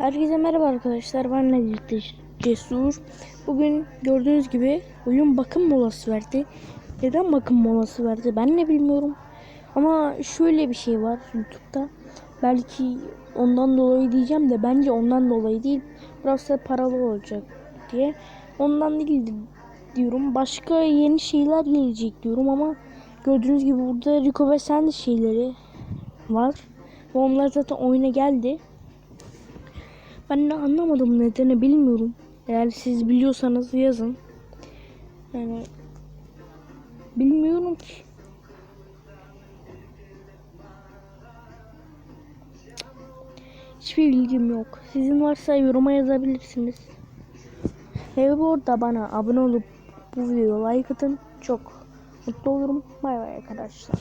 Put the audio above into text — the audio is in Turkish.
Herkese merhaba arkadaşlar. Ben birlikte Cesur. Bugün gördüğünüz gibi oyun bakım molası verdi. Neden bakım molası verdi ben ne bilmiyorum. Ama şöyle bir şey var YouTube'da. Belki ondan dolayı diyeceğim de bence ondan dolayı değil. Burası paralı olacak diye. Ondan değil diyorum. Başka yeni şeyler gelecek diyorum ama gördüğünüz gibi burada Rico ve Sandy şeyleri var. Ve onlar zaten oyuna geldi. Ben de anlamadım nedeni bilmiyorum. Eğer siz biliyorsanız yazın. Yani bilmiyorum ki. Hiçbir bilgim yok. Sizin varsa yoruma yazabilirsiniz. Ve bu arada bana abone olup bu videoya like atın. Çok mutlu olurum. Bay bay arkadaşlar.